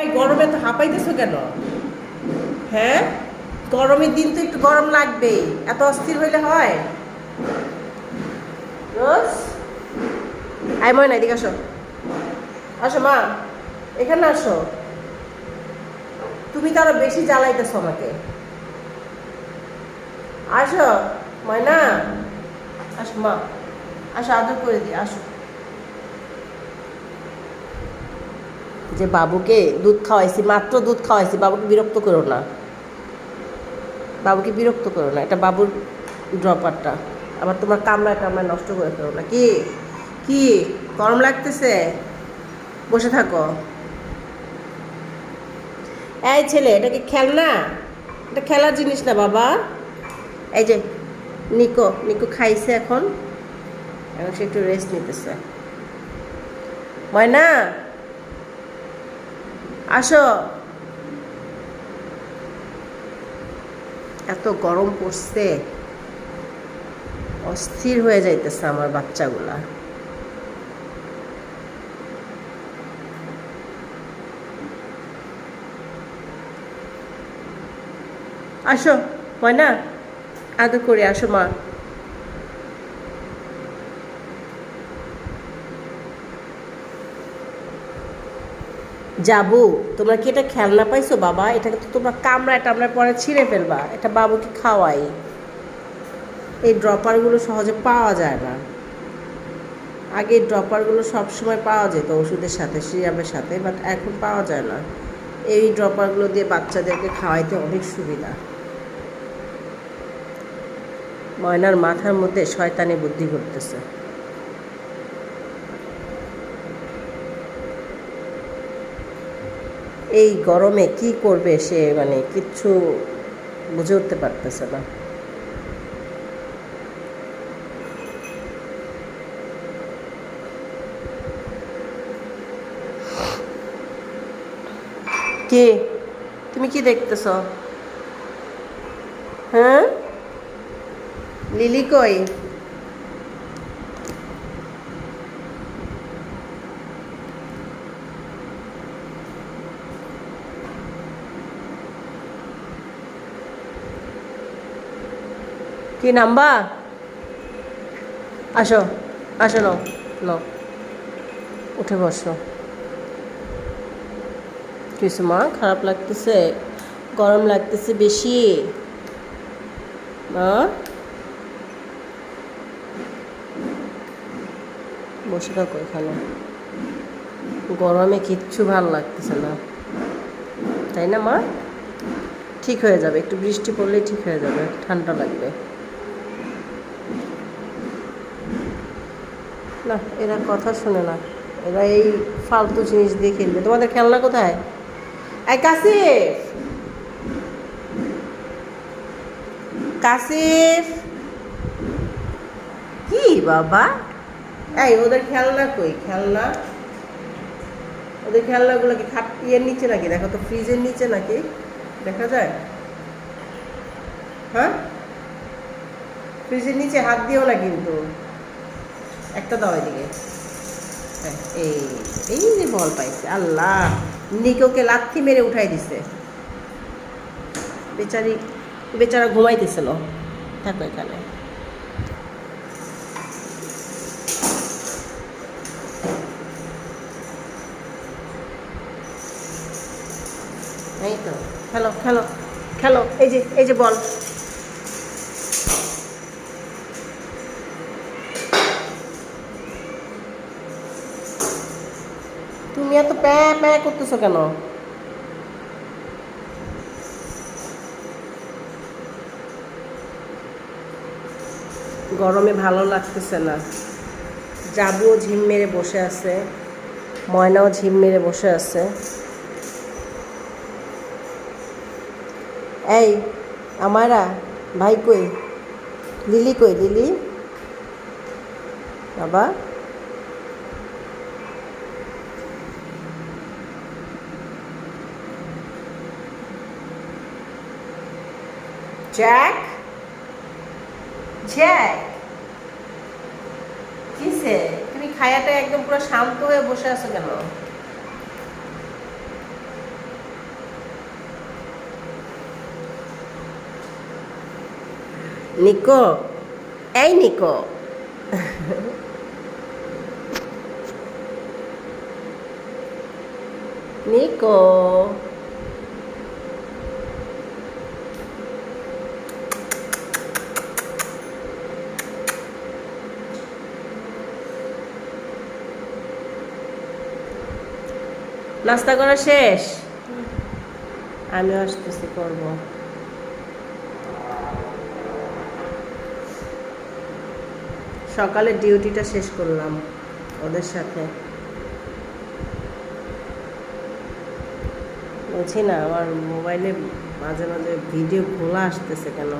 ভাই, গরমে তো হাঁপাইতেছো কেন? হ্যাঁ? গরমের দিন তো একটু গরম লাগবেই এত অস্থির হইলে হয়। রোজ? আয় ময়না, এদিকে আসো। আসো মা, এখানে আসো। তুমি তো আরও বেশি জ্বালাইতেছো আমাকে। আসো ময়না। আসো মা, আসো আদর করে দিই আসো। যে বাবুকে দুধ খাওয়াইছি, মাত্র দুধ খাওয়াইছি, বাবুকে বিরক্ত করো না। বাবুকে বিরক্ত করো না, এটা বাবুর ড্রপারটা। আবার তোমার কামড়ায় টামড়ায় নষ্ট করে ফেলো না। কি? কি? গরম লাগতেছে? বসে থাকো। এই ছেলে, এটা কি খেলনা? এটা খেলার জিনিস না বাবা। এই যে, নিকো নিকো খাইছে এখন। এখন সে একটু রেস্ট নিতেছে। ময়না? আসো। এত গরম পড়ছে। অস্থির হয়ে যাইতেছে আমার বাচ্চাগুলা। আসো, ময়না। আদর করে আসো মা। যাব। তোমরা কি এটা খেলনা পাইছো, বাবা? এটাকে তো তোমরা কামড়ায় টামড়ায় পরে ছিঁড়ে ফেলবা। এটা বাবুকে খাওয়াই। এই ড্রপারগুলো সহজে পাওয়া যায় না। আগে ড্রপারগুলো সবসময় পাওয়া যেত ওষুধের সাথে সিরাপের সাথে বাট এখন পাওয়া যায় না। এই ড্রপারগুলো দিয়ে বাচ্চাদেরকে খাওয়াইতে অনেক সুবিধা। ময়নার মাথার মধ্যে শয়তানি বুদ্ধি করতেছে। এই গরমে কি করবে সে? মানে কিচ্ছু বুঝে উঠতে পারতেছে না। কে? তুমি কি দেখতেছ? হ্যাঁ? লিলি কই? কি নাম্বা? আসো আসো নাও নাও। উঠে বসো। কিছু মা, খারাপ লাগতেছে, গরম লাগতেছে বেশি। মা? বসে থাকো এখানে। গরমে কিচ্ছু ভালো লাগতেছে না। তাই না মা? ঠিক হয়ে যাবে, একটু বৃষ্টি পড়লেই ঠিক হয়ে যাবে, ঠান্ডা লাগবে। না, এরা কথা শুনে না। এরা এই ফালতু জিনিস দিয়ে খেলবে। তোমাদের খেলনা কোথায়? এই কাসিফ! কাসিফ! কি বাবা? এই, ওদের খেলনা কই? খেলনা? ওদের খেলনাগুলো কি খাট ইয়ের নিচে নাকি? দেখো তো, ফ্রিজের নিচে নাকি? দেখা যায়? হ্যাঁ? ফ্রিজের নিচে হাত দিও না কিন্তু। একটা দাও এদিকে। হ্যাঁ, এই এই যে বল পাইছে আল্লাহ। নিকোকে লাথি মেরে উঠাই দিছে। বেচারি বেচারা ঘুমাইতেছিল। থাকো এখানে। এই তো খেলো খেলো খেলো। এই যে এই যে বল। তুমি এত প্যা প্যা করতেছো কেন? গরমে ভালো লাগতেছে না। জাবুও ঝিম মেরে বসে আছে, ময়নাও ঝিম মেরে বসে আছে। এই, আমারা, ভাই কই? লিলি কই? লিলি? বাবা? Jack. Jack. কিসে? তুমি খায়াটা একদম পুরো শান্ত হয়ে বসে আছো কেন? নিকো? এই নিকো। নিকো। নাস্তা করা শেষ? আমিও আসতেছি, করব। সকালে ডিউটিটা শেষ করলাম ওদের সাথে। বলছি না, আমার মোবাইলে মাঝে মাঝে ভিডিও খোলা আসতেছে কেন?